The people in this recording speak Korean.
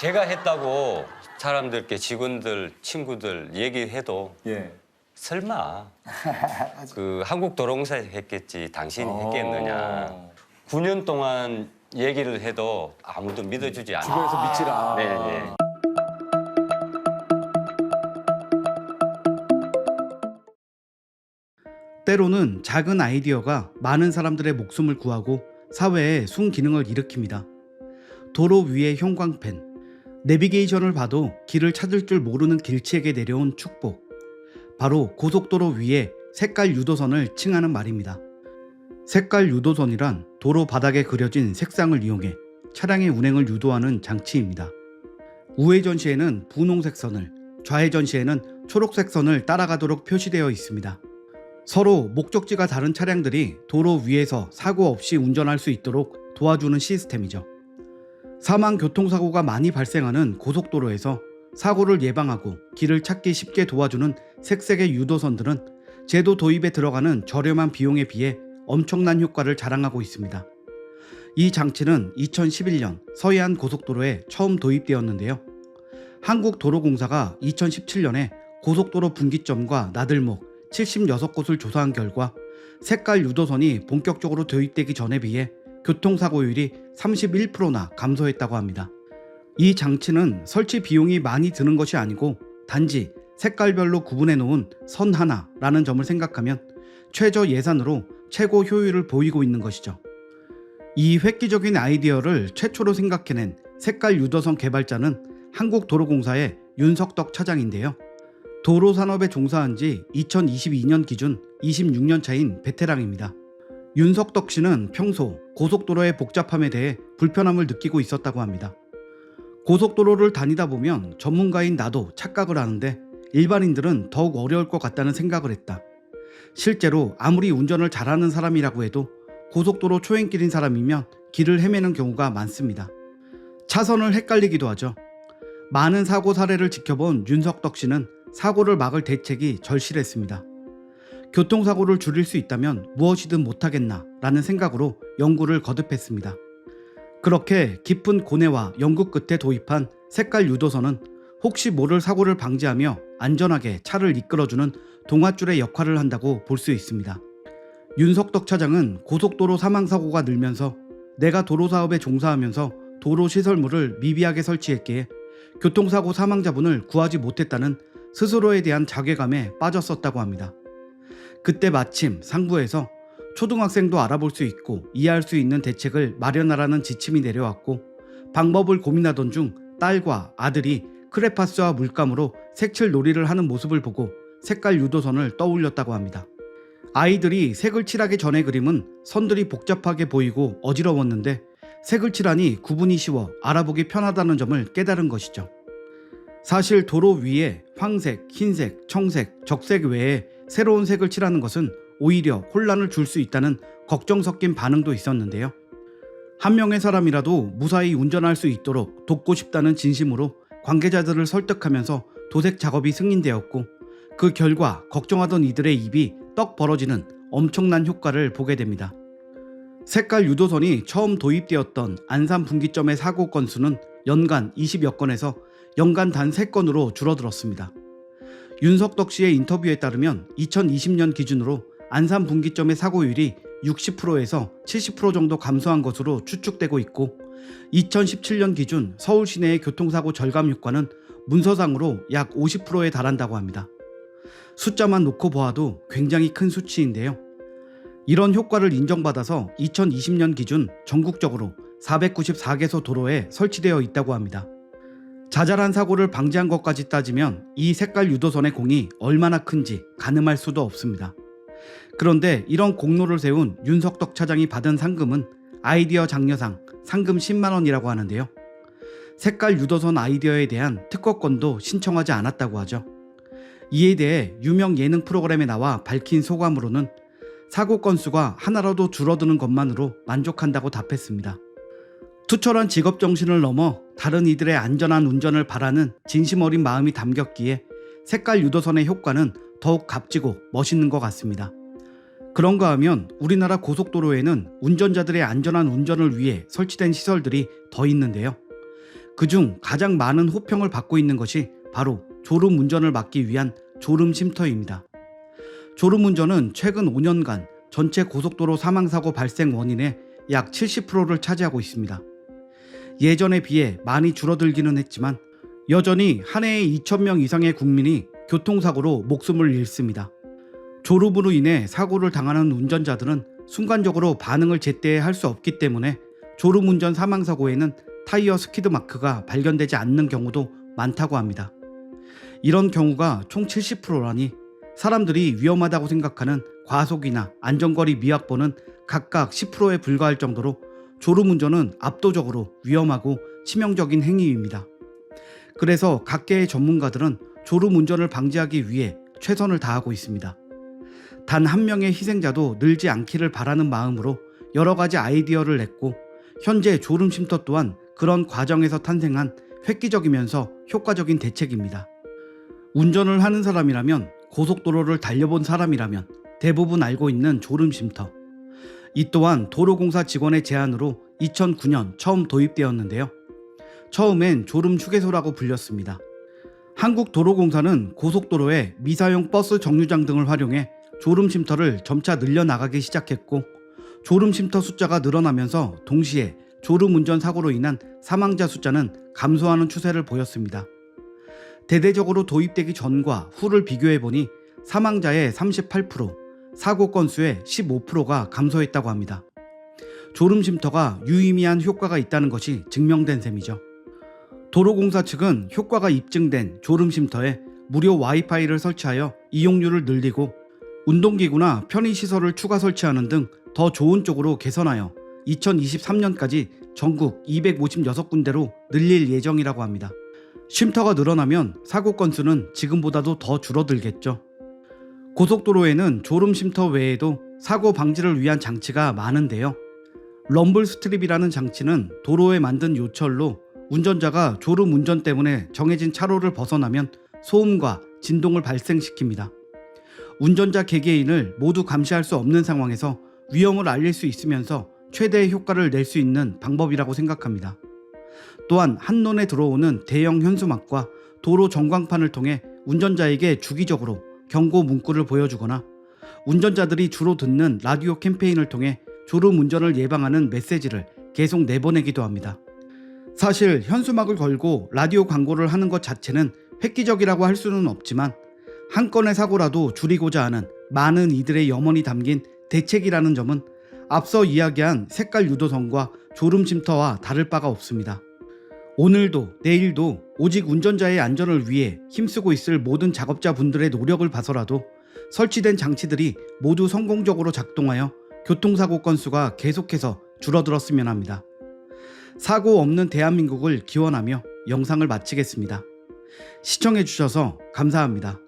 제가 했다고 사람들께 직원들 친구들 얘기해도 예. 설마 그 한국도로공사 했겠지 당신이 했겠느냐. 어. 9년 동안 얘기를 해도 아무도 믿어주지 않아. 주변에서 믿지라. 네, 네. 때로는 작은 아이디어가 많은 사람들의 목숨을 구하고 사회에 순기능을 일으킵니다. 도로 위의 형광펜, 내비게이션을 봐도 길을 찾을 줄 모르는 길치에게 내려온 축복. 바로 고속도로 위에 색깔 유도선을 칭하는 말입니다. 색깔 유도선이란 도로 바닥에 그려진 색상을 이용해 차량의 운행을 유도하는 장치입니다. 우회전 시에는 분홍색 선을, 좌회전 시에는 초록색 선을 따라가도록 표시되어 있습니다. 서로 목적지가 다른 차량들이 도로 위에서 사고 없이 운전할 수 있도록 도와주는 시스템이죠. 사망 교통사고가 많이 발생하는 고속도로에서 사고를 예방하고 길을 찾기 쉽게 도와주는 색색의 유도선들은 제도 도입에 들어가는 저렴한 비용에 비해 엄청난 효과를 자랑하고 있습니다. 이 장치는 2011년 서해안 고속도로에 처음 도입되었는데요. 한국도로공사가 2017년에 고속도로 분기점과 나들목 76곳을 조사한 결과 색깔 유도선이 본격적으로 도입되기 전에 비해 교통사고율이 31%나 감소했다고 합니다. 이 장치는 설치 비용이 많이 드는 것이 아니고 단지 색깔별로 구분해 놓은 선 하나라는 점을 생각하면 최저 예산으로 최고 효율을 보이고 있는 것이죠. 이 획기적인 아이디어를 최초로 생각해낸 색깔 유도선 개발자는 한국도로공사의 윤석덕 차장인데요. 도로 산업에 종사한 지 2022년 기준 26년 차인 베테랑입니다. 윤석덕 씨는 평소 고속도로의 복잡함에 대해 불편함을 느끼고 있었다고 합니다. 고속도로를 다니다 보면 전문가인 나도 착각을 하는데 일반인들은 더욱 어려울 것 같다는 생각을 했다. 실제로 아무리 운전을 잘하는 사람이라고 해도 고속도로 초행길인 사람이면 길을 헤매는 경우가 많습니다. 차선을 헷갈리기도 하죠. 많은 사고 사례를 지켜본 윤석덕 씨는 사고를 막을 대책이 절실했습니다. 교통사고를 줄일 수 있다면 무엇이든 못하겠나 라는 생각으로 연구를 거듭했습니다. 그렇게 깊은 고뇌와 연구 끝에 도입한 색깔 유도선은 혹시 모를 사고를 방지하며 안전하게 차를 이끌어주는 동아줄의 역할을 한다고 볼 수 있습니다. 윤석덕 차장은 고속도로 사망사고가 늘면서 내가 도로사업에 종사하면서 도로 시설물을 미비하게 설치했기에 교통사고 사망자분을 구하지 못했다는 스스로에 대한 자괴감에 빠졌었다고 합니다. 그때 마침 상부에서 초등학생도 알아볼 수 있고 이해할 수 있는 대책을 마련하라는 지침이 내려왔고 방법을 고민하던 중 딸과 아들이 크레파스와 물감으로 색칠 놀이를 하는 모습을 보고 색깔 유도선을 떠올렸다고 합니다. 아이들이 색을 칠하기 전의 그림은 선들이 복잡하게 보이고 어지러웠는데 색을 칠하니 구분이 쉬워 알아보기 편하다는 점을 깨달은 것이죠. 사실 도로 위에 황색, 흰색, 청색, 적색 외에 새로운 색을 칠하는 것은 오히려 혼란을 줄 수 있다는 걱정 섞인 반응도 있었는데요. 한 명의 사람이라도 무사히 운전할 수 있도록 돕고 싶다는 진심으로 관계자들을 설득하면서 도색 작업이 승인되었고 그 결과 걱정하던 이들의 입이 떡 벌어지는 엄청난 효과를 보게 됩니다. 색깔 유도선이 처음 도입되었던 안산 분기점의 사고 건수는 연간 20여 건에서 연간 단 3건으로 줄어들었습니다. 윤석덕 씨의 인터뷰에 따르면 2020년 기준으로 안산 분기점의 사고율이 60%에서 70% 정도 감소한 것으로 추측되고 있고 2017년 기준 서울 시내의 교통사고 절감 효과는 문서상으로 약 50%에 달한다고 합니다. 숫자만 놓고 보아도 굉장히 큰 수치인데요. 이런 효과를 인정받아서 2020년 기준 전국적으로 494개소 도로에 설치되어 있다고 합니다. 자잘한 사고를 방지한 것까지 따지면 이 색깔 유도선의 공이 얼마나 큰지 가늠할 수도 없습니다. 그런데 이런 공로를 세운 윤석덕 차장이 받은 상금은 아이디어 장려상 상금 10만 원이라고 하는데요. 색깔 유도선 아이디어에 대한 특허권도 신청하지 않았다고 하죠. 이에 대해 유명 예능 프로그램에 나와 밝힌 소감으로는 사고 건수가 하나라도 줄어드는 것만으로 만족한다고 답했습니다. 투철한 직업 정신을 넘어 다른 이들의 안전한 운전을 바라는 진심 어린 마음이 담겼기에 색깔 유도선의 효과는 더욱 값지고 멋있는 것 같습니다. 그런가 하면 우리나라 고속도로에는 운전자들의 안전한 운전을 위해 설치된 시설들이 더 있는데요. 그중 가장 많은 호평을 받고 있는 것이 바로 졸음 운전을 막기 위한 졸음 쉼터입니다. 졸음 운전은 최근 5년간 전체 고속도로 사망 사고 발생 원인의 약 70%를 차지하고 있습니다. 예전에 비해 많이 줄어들기는 했지만 여전히 한 해에 2,000명 이상의 국민이 교통사고로 목숨을 잃습니다. 졸음으로 인해 사고를 당하는 운전자들은 순간적으로 반응을 제때 할 수 없기 때문에 졸음 운전 사망 사고에는 타이어 스키드 마크가 발견되지 않는 경우도 많다고 합니다. 이런 경우가 총 70%라니 사람들이 위험하다고 생각하는 과속이나 안전거리 미확보는 각각 10%에 불과할 정도로 졸음 운전은 압도적으로 위험하고 치명적인 행위입니다. 그래서 각계의 전문가들은 졸음 운전을 방지하기 위해 최선을 다하고 있습니다. 단 한 명의 희생자도 늘지 않기를 바라는 마음으로 여러 가지 아이디어를 냈고 현재 졸음 쉼터 또한 그런 과정에서 탄생한 획기적이면서 효과적인 대책입니다. 운전을 하는 사람이라면 고속도로를 달려본 사람이라면 대부분 알고 있는 졸음 쉼터. 이 또한 도로공사 직원의 제안으로 2009년 처음 도입되었는데요. 처음엔 졸음 휴게소라고 불렸습니다. 한국도로공사는 고속도로에 미사용 버스 정류장 등을 활용해 졸음 쉼터를 점차 늘려나가기 시작했고 졸음 쉼터 숫자가 늘어나면서 동시에 졸음 운전 사고로 인한 사망자 숫자는 감소하는 추세를 보였습니다. 대대적으로 도입되기 전과 후를 비교해 보니 사망자의 38%, 사고 건수의 15%가 감소했다고 합니다. 졸음 쉼터가 유의미한 효과가 있다는 것이 증명된 셈이죠. 도로공사 측은 효과가 입증된 졸음 쉼터에 무료 와이파이를 설치하여 이용률을 늘리고 운동기구나 편의시설을 추가 설치하는 등 더 좋은 쪽으로 개선하여 2023년까지 전국 256군데로 늘릴 예정이라고 합니다. 쉼터가 늘어나면 사고 건수는 지금보다도 더 줄어들겠죠. 고속도로에는 졸음 쉼터 외에도 사고 방지를 위한 장치가 많은데요. 럼블 스트립이라는 장치는 도로에 만든 요철로 운전자가 졸음 운전 때문에 정해진 차로를 벗어나면 소음과 진동을 발생시킵니다. 운전자 개개인을 모두 감시할 수 없는 상황에서 위험을 알릴 수 있으면서 최대의 효과를 낼 수 있는 방법이라고 생각합니다. 또한 한눈에 들어오는 대형 현수막과 도로 전광판을 통해 운전자에게 주기적으로 경고 문구를 보여주거나 운전자들이 주로 듣는 라디오 캠페인을 통해 졸음 운전을 예방하는 메시지를 계속 내보내기도 합니다. 사실 현수막을 걸고 라디오 광고를 하는 것 자체는 획기적이라고 할 수는 없지만 한 건의 사고라도 줄이고자 하는 많은 이들의 염원이 담긴 대책이라는 점은 앞서 이야기한 색깔 유도선과 졸음 쉼터와 다를 바가 없습니다. 오늘도 내일도 오직 운전자의 안전을 위해 힘쓰고 있을 모든 작업자 분들의 노력을 봐서라도 설치된 장치들이 모두 성공적으로 작동하여 교통사고 건수가 계속해서 줄어들었으면 합니다. 사고 없는 대한민국을 기원하며 영상을 마치겠습니다. 시청해주셔서 감사합니다.